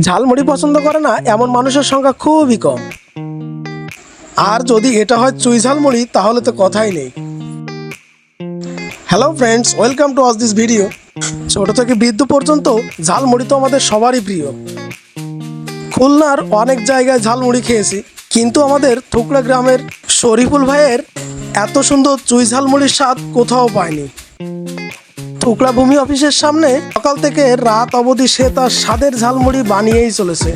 ঝালমুড়ি পছন্দ করে না, এমন মানুষের সংখ্যা খুবই কম। আর যদি এটা হয় চুই ঝালমুড়ি, তাহলে তো কথাই নেই। Hello friends welcome to watch this video ছোট থেকে বৃদ্ধ পর্যন্ত ঝালমুড়ি তো আমাদের সবারই প্রিয়। খুলনার অনেক জায়গায় ঝালমুড়ি খেয়েছি, কিন্তু আমাদের থুকড়া গ্রামের শরীফুল ভাইয়ের এত সুন্দর চুই ঝালমুড়ির স্বাদ কোথাও পায়নি টুকরা ভূমি অফিসের সামনে সকাল থেকে রাত অবধি সে তার স্বাদের ঝালমুড়ি বানিয়েই চলেছে।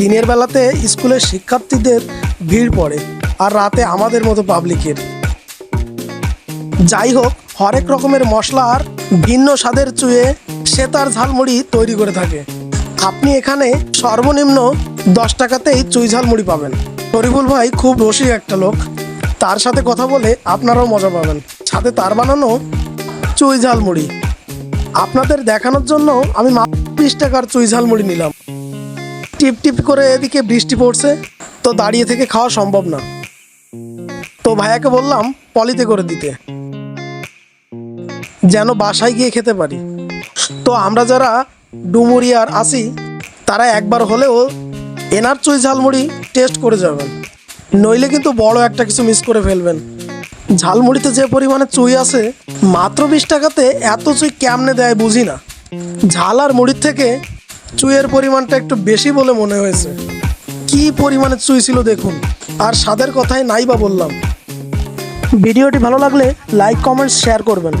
দিনের বেলাতে স্কুলের শিক্ষার্থীদের ভিড় পড়ে আর রাতে আমাদের মতো পাবলিকের। যাই হোক, হরেক রকমের মশলা আর ভিন্ন স্বাদের চুয়ে সে তার ঝালমুড়ি তৈরি করে থাকে। আপনি এখানে সর্বনিম্ন দশ টাকাতেই চুই ঝালমুড়ি পাবেন। শরীফুল ভাই খুব রসিক একটা লোক। তার সাথে কথা বলে আপনারাও মজা পাবেন। সাথে তার বানানো চুই ঝালমুড়ি। আপনাদের দেখানোর জন্য আমি বিশ টাকার চুই ঝালমুড়ি নিলাম। টিপ টিপ করে এদিকে বৃষ্টি পড়ছে, তো দাঁড়িয়ে থেকে খাওয়া সম্ভব না। তো ভাইয়াকে বললাম পলিতে করে দিতে, যেন বাসায় গিয়ে খেতে পারি। তো আমরা যারা ডুমুরিয়ার আসি তারা একবার হলেও এনার চুই ঝালমুড়ি টেস্ট করে যাবেন। নইলে কিন্তু বড় একটা কিছু মিস করে ফেলবেন। ঝালমুড়িতে যে পরিমাণে চুই আছে, মাত্র বিশ টাকাতে এত চুই কেমনে দেয় বুঝি না। ঝাল আর মুড়ির থেকে চুইয়ের পরিমাণটা একটু বেশি বলে মনে হয়েছে। কি পরিমাণে চুই ছিল দেখুন, আর স্বাদের কথাই নাই বা বললাম। ভিডিওটি ভালো লাগলে লাইক, কমেন্ট, শেয়ার করবেন।